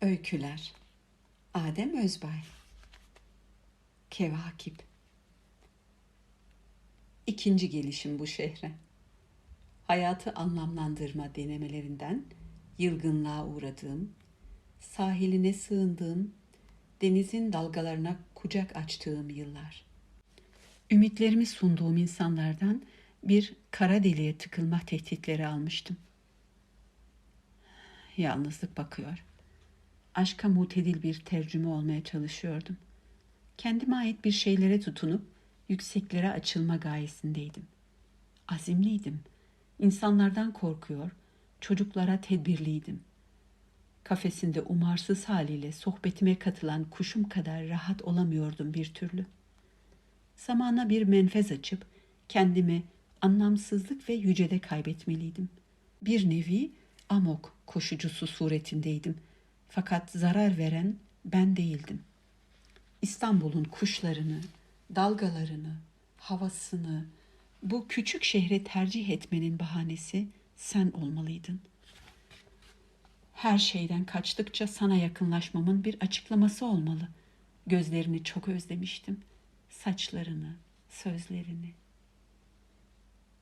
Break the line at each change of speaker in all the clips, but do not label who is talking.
Öyküler Adem Özbay Kevakip İkinci gelişim bu şehre. Hayatı anlamlandırma denemelerinden yılgınlığa uğradığım, sahiline sığındığım, denizin dalgalarına kucak açtığım yıllar. Ümitlerimi sunduğum insanlardan bir kara deliğe tıkılma tehditleri almıştım. Yalnızlık bakıyor. Aşka mutedil bir tercüme olmaya çalışıyordum. Kendime ait bir şeylere tutunup yükseklere açılma gayesindeydim. Azimliydim. İnsanlardan korkuyor, çocuklara tedbirliydim. Kafesinde umarsız haliyle sohbetime katılan kuşum kadar rahat olamıyordum bir türlü. Zamana bir menfez açıp kendimi anlamsızlık ve yücede kaybetmeliydim. Bir nevi amok koşucusu suretindeydim. Fakat zarar veren ben değildim. İstanbul'un kuşlarını, dalgalarını, havasını bu küçük şehre tercih etmenin bahanesi sen olmalıydın. Her şeyden kaçtıkça sana yakınlaşmamın bir açıklaması olmalı. Gözlerini çok özlemiştim. Saçlarını, sözlerini.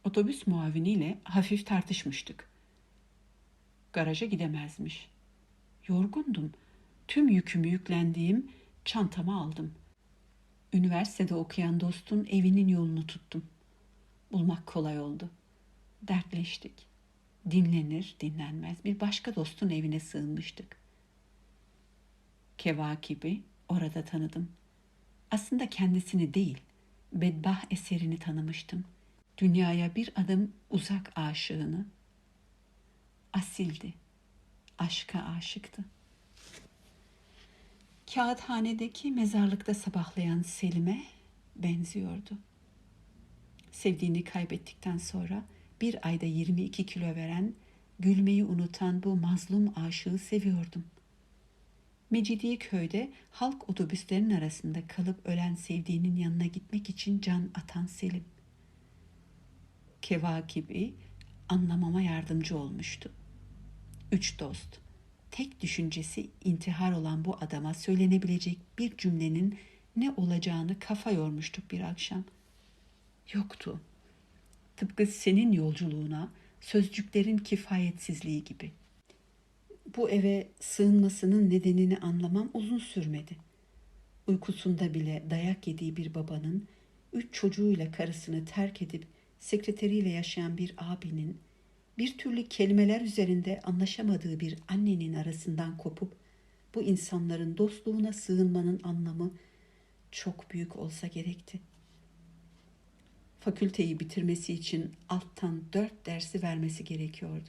Otobüs muaviniyle hafif tartışmıştık. Garaja gidemezmiş. Yorgundum. Tüm yükümü yüklendiğim çantamı aldım. Üniversitede okuyan dostun evinin yolunu tuttum. Bulmak kolay oldu. Dertleştik. Dinlenir dinlenmez bir başka dostun evine sığınmıştık. Kevakibi orada tanıdım. Aslında kendisini değil, bedbah eserini tanımıştım. Dünyaya bir adım uzak aşığını. Asildi, aşka aşıktı. Kağıthanedeki mezarlıkta sabahlayan Selim'e benziyordu. Sevdiğini kaybettikten sonra bir ayda 22 kilo veren, gülmeyi unutan bu mazlum aşığı seviyordum. Mecidiye köyde halk otobüslerinin arasında kalıp ölen sevdiğinin yanına gitmek için can atan Selim. Kevakibi anlamama yardımcı olmuştu. Üç dost, tek düşüncesi intihar olan bu adama söylenebilecek bir cümlenin ne olacağını kafa yormuştuk bir akşam. Yoktu. Tıpkı senin yolculuğuna sözcüklerin kifayetsizliği gibi. Bu eve sığınmasının nedenini anlamam uzun sürmedi. Uykusunda bile dayak yediği bir babanın, üç çocuğuyla karısını terk edip sekreteriyle yaşayan bir abinin, bir türlü kelimeler üzerinde anlaşamadığı bir annenin arasından kopup bu insanların dostluğuna sığınmanın anlamı çok büyük olsa gerekti. Fakülteyi bitirmesi için alttan dört dersi vermesi gerekiyordu.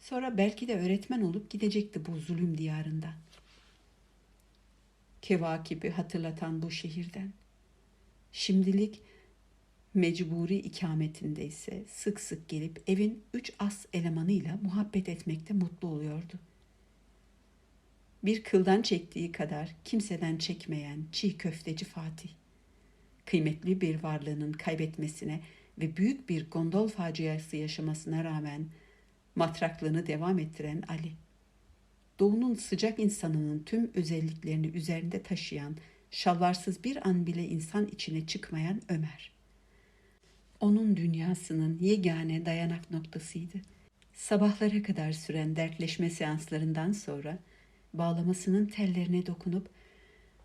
Sonra belki de öğretmen olup gidecekti bu zulüm diyarından. Kevakibi hatırlatan bu şehirden. Şimdilik mecburi ikametinde ise sık sık gelip evin üç as elemanıyla muhabbet etmekte mutlu oluyordu. Bir kıldan çektiği kadar kimseden çekmeyen çiğ köfteci Fatih. Kıymetli bir varlığının kaybetmesine ve büyük bir gondol faciası yaşamasına rağmen matraklığını devam ettiren Ali. Doğunun sıcak insanının tüm özelliklerini üzerinde taşıyan, şalvarsız bir an bile insan içine çıkmayan Ömer onun dünyasının yegane dayanak noktasıydı. Sabahlara kadar süren dertleşme seanslarından sonra bağlamasının tellerine dokunup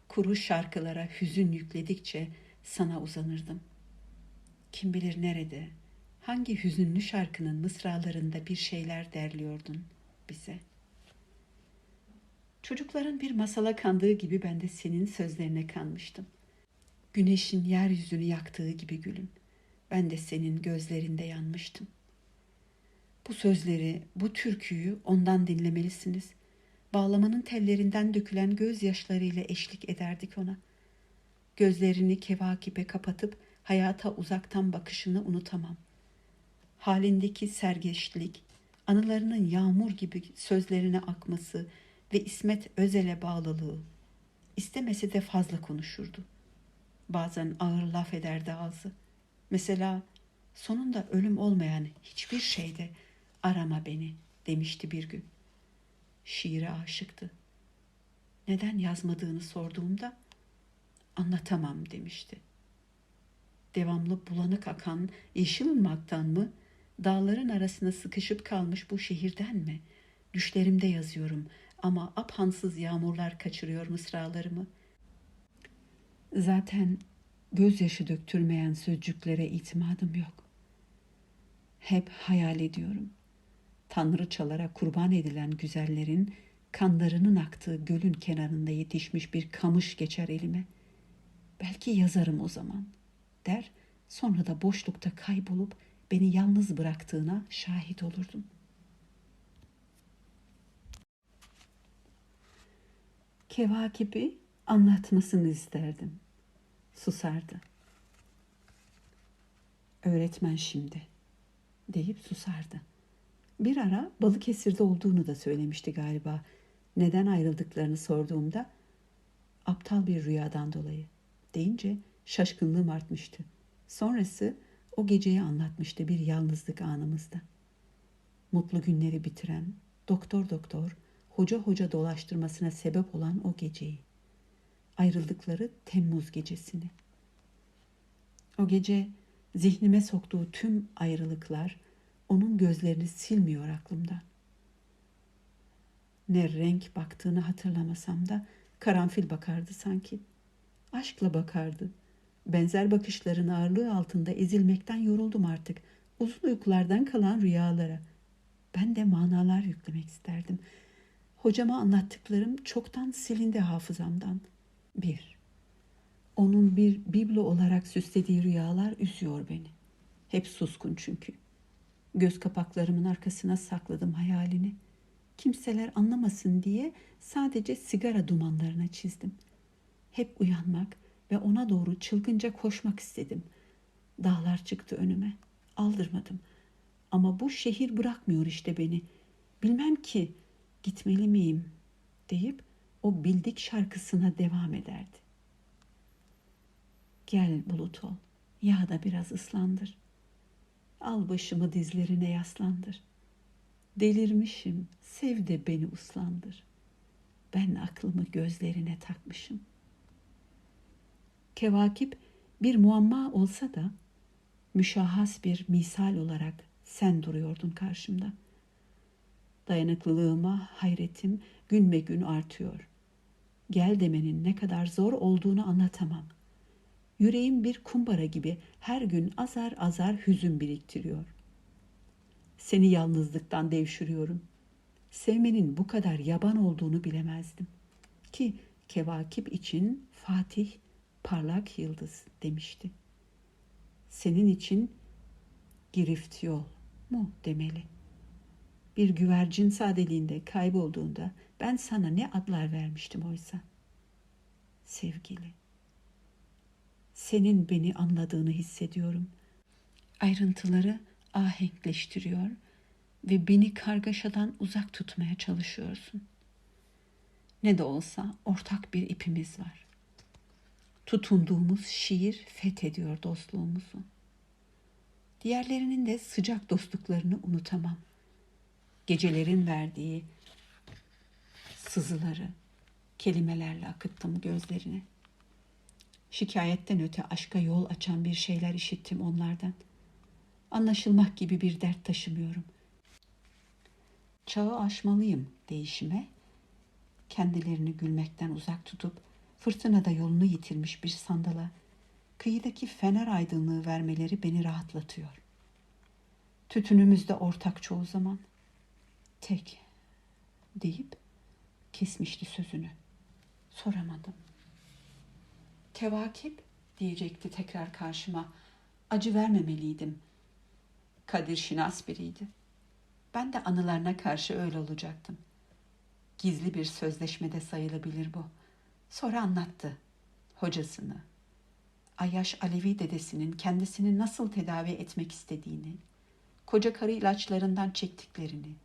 kuru şarkılara hüzün yükledikçe sana uzanırdım. Kim bilir nerede, hangi hüzünlü şarkının mısralarında bir şeyler derliyordun bize. Çocukların bir masala kandığı gibi ben de senin sözlerine kanmıştım. Güneşin yeryüzünü yaktığı gibi gülüm. Ben de senin gözlerinde yanmıştım. Bu sözleri, bu türküyü ondan dinlemelisiniz. Bağlamanın tellerinden dökülen gözyaşlarıyla eşlik ederdik ona. Gözlerini kevakibe kapatıp hayata uzaktan bakışını unutamam. Halindeki sergeçlik, anılarının yağmur gibi sözlerine akması ve İsmet Özel'e bağlılığı. İstemese de fazla konuşurdu. Bazen ağır laf ederdi ağzı.'' Mesela sonunda ölüm olmayan hiçbir şeyde arama beni demişti bir gün. şiire aşıktı. Neden yazmadığını sorduğumda anlatamam demişti. Devamlı bulanık akan yeşil ırmaktan mı, dağların arasına sıkışıp kalmış bu şehirden mi? Düşlerimde yazıyorum ama aphansız yağmurlar kaçırıyor mısralarımı. Zaten gözyaşı döktürmeyen sözcüklere itimadım yok. Hep hayal ediyorum. Tanrıçalara kurban edilen güzellerin kanlarının aktığı gölün kenarında yetişmiş bir kamış geçer elime. Belki yazarım o zaman der, sonra da boşlukta kaybolup beni yalnız bıraktığına şahit olurdum. Kevakibi anlatmasını isterdim. Susardı. Öğretmen şimdi deyip susardı. Bir ara Balıkesir'de olduğunu da söylemişti galiba. Neden ayrıldıklarını sorduğumda aptal bir rüyadan dolayı deyince şaşkınlığım artmıştı. Sonrası o geceyi anlatmıştı bir yalnızlık anımızda. Mutlu günleri bitiren, doktor doktor, hoca hoca dolaştırmasına sebep olan o geceyi. Ayrıldıkları Temmuz gecesini. O gece zihnime soktuğu tüm ayrılıklar onun gözlerini silmiyor aklımdan. Ne renk baktığını hatırlamasam da karanfil bakardı sanki. Aşkla bakardı. Benzer bakışların ağırlığı altında ezilmekten yoruldum artık. Uzun uykulardan kalan rüyalara. Ben de manalar yüklemek isterdim. Hocama anlattıklarım çoktan silindi hafızamdan. Bir, onun bir biblo olarak süslediği rüyalar üzüyor beni. Hep suskun çünkü. Göz kapaklarımın arkasına sakladım hayalini. Kimseler anlamasın diye sadece sigara dumanlarına çizdim. Hep uyanmak ve ona doğru çılgınca koşmak istedim. Dağlar çıktı önüme. Aldırmadım. Ama bu şehir bırakmıyor işte beni. Bilmem ki gitmeli miyim deyip o bildik şarkısına devam ederdi. Gel bulut ol, yağda biraz ıslandır. Al başımı dizlerine yaslandır. Delirmişim, sev de beni uslandır. Ben aklımı gözlerine takmışım. Kevakip bir muamma olsa da müşahhas bir misal olarak sen duruyordun karşımda. Dayanıklılığıma hayretim gün be gün artıyor. Gel demenin ne kadar zor olduğunu anlatamam. Yüreğim bir kumbara gibi her gün azar azar hüzün biriktiriyor. Seni yalnızlıktan devşiriyorum. Sevmenin bu kadar yaban olduğunu bilemezdim. Ki kevakip için Fatih parlak yıldız demişti. Senin için girift yol mu demeli. Bir güvercin sadeliğinde kaybolduğunda ben sana ne adlar vermiştim oysa. Sevgili. Senin beni anladığını hissediyorum. Ayrıntıları ahenkleştiriyor ve beni kargaşadan uzak tutmaya çalışıyorsun. Ne de olsa ortak bir ipimiz var. Tutunduğumuz şiir fethediyor dostluğumuzu. Diğerlerinin de sıcak dostluklarını unutamam. Gecelerin verdiği sızıları kelimelerle akıttım gözlerine. Şikayetten öte aşka yol açan bir şeyler işittim onlardan. Anlaşılmak gibi bir dert taşımıyorum. Çağı aşmalıyım değişime. Kendilerini gülmekten uzak tutup fırtınada yolunu yitirmiş bir sandala kıyıdaki fener aydınlığı vermeleri beni rahatlatıyor. Tütünümüz de ortak çoğu zaman. Tek deyip kesmişti sözünü. Soramadım. Kevakip diyecekti tekrar karşıma. Acı vermemeliydim. Kadir şinas biriydi. Ben de anılarına karşı öyle olacaktım. Gizli bir sözleşmede sayılabilir bu. Sonra anlattı hocasını. Ayyaş Alevi dedesinin kendisini nasıl tedavi etmek istediğini, koca karı ilaçlarından çektiklerini,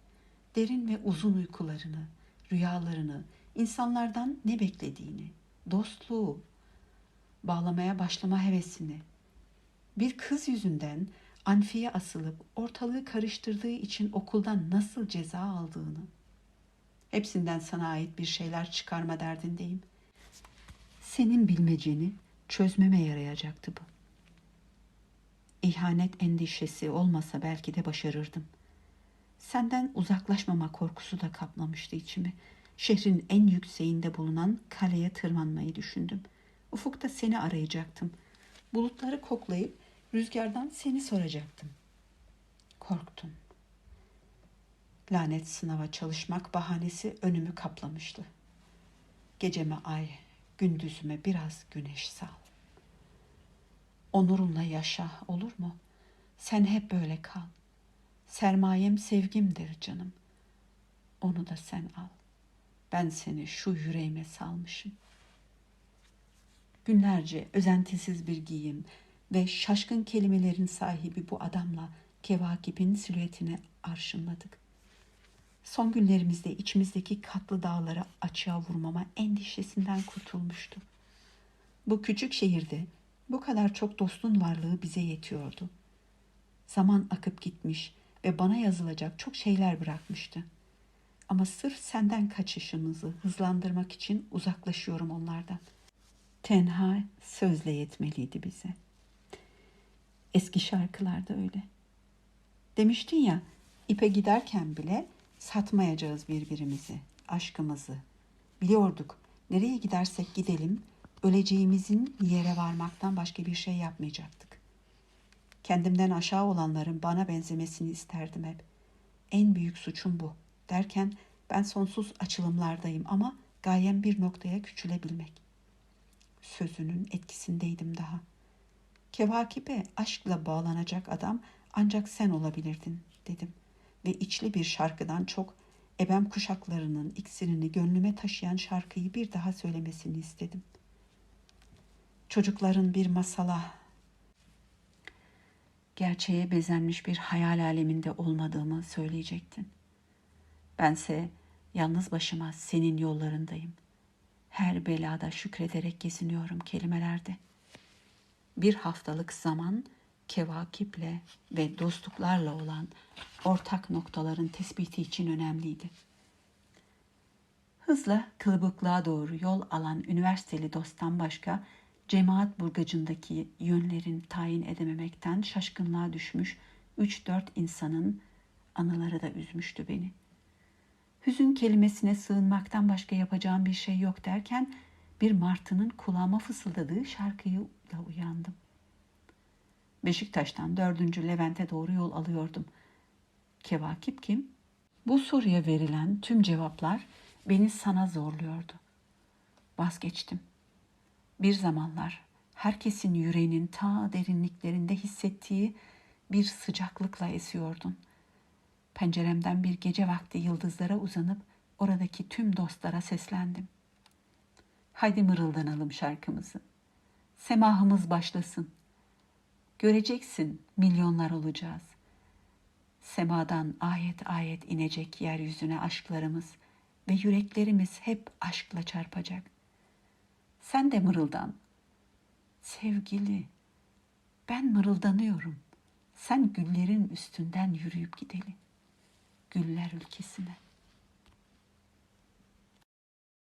derin ve uzun uykularını, rüyalarını, insanlardan ne beklediğini, dostluğu, bağlamaya başlama hevesini, bir kız yüzünden Anfi'ye asılıp ortalığı karıştırdığı için okuldan nasıl ceza aldığını, Hepsinden sana ait bir şeyler çıkarma derdindeyim. Senin bilmeceni çözmeme yarayacaktı bu. İhanet endişesi olmasa belki de başarırdım. Senden uzaklaşmama korkusu da kaplamıştı içimi. Şehrin en yükseğinde bulunan kaleye tırmanmayı düşündüm. Ufukta seni arayacaktım. Bulutları koklayıp rüzgardan seni soracaktım. Korktum. Lanet sınava çalışmak bahanesi önümü kaplamıştı. Geceme ay, gündüzüme biraz güneş sal. Onurunla yaşa olur mu? Sen hep böyle kal. Sermayem sevgimdir canım. Onu da sen al. Ben seni şu yüreğime salmışım. Günlerce özentisiz bir giyim ve şaşkın kelimelerin sahibi bu adamla Kevakib'in silüetini arşınladık. Son günlerimizde içimizdeki katlı dağları açığa vurmama endişesinden kurtulmuştu. Bu küçük şehirde bu kadar çok dostun varlığı bize yetiyordu. Zaman akıp gitmiş ve bana yazılacak çok şeyler bırakmıştı. Ama sırf senden kaçışımızı hızlandırmak için uzaklaşıyorum onlardan. Tenha sözle yetmeliydi bize. Eski şarkılarda öyle. Demiştin ya, ipe giderken bile satmayacağız birbirimizi, aşkımızı. Biliyorduk, nereye gidersek gidelim, öleceğimizin yere varmaktan başka bir şey yapmayacaktık. Kendimden aşağı olanların bana benzemesini isterdim hep. En büyük suçum bu. Derken ben sonsuz açılımlardayım ama gayem bir noktaya küçülebilmek. Sözünün etkisindeydim daha. Kevakibe aşkla bağlanacak adam ancak sen olabilirdin dedim. Ve içli bir şarkıdan çok ebem kuşaklarının iksirini gönlüme taşıyan şarkıyı bir daha söylemesini istedim. Çocukların bir masala, gerçeğe bezenmiş bir hayal aleminde olmadığımı söyleyecektin. Bense yalnız başıma senin yollarındayım. Her belada şükrederek geziniyorum kelimelerde. Bir haftalık zaman kevakiple ve dostluklarla olan ortak noktaların tespiti için önemliydi. Hızla kılıbıklığa doğru yol alan üniversiteli dosttan başka cemaat burgacındaki yönlerin tayin edememekten şaşkınlığa düşmüş 3-4 insanın anıları da üzmüştü beni. Hüzün kelimesine sığınmaktan başka yapacağım bir şey yok derken bir martının kulağıma fısıldadığı şarkıyla uyandım. Beşiktaş'tan dördüncü Levent'e doğru yol alıyordum. Kevakip kim? Bu soruya verilen tüm cevaplar beni sana zorluyordu. Vazgeçtim. Bir zamanlar herkesin yüreğinin ta derinliklerinde hissettiği bir sıcaklıkla esiyordun. Penceremden bir gece vakti yıldızlara uzanıp oradaki tüm dostlara seslendim. Haydi mırıldanalım şarkımızı. Semahımız başlasın. Göreceksin milyonlar olacağız. Semadan ayet ayet inecek yeryüzüne aşklarımız ve yüreklerimiz hep aşkla çarpacak. Sen de mırıldan. Sevgili, ben mırıldanıyorum. Sen güllerin üstünden yürüyüp gidelim. Güller ülkesine.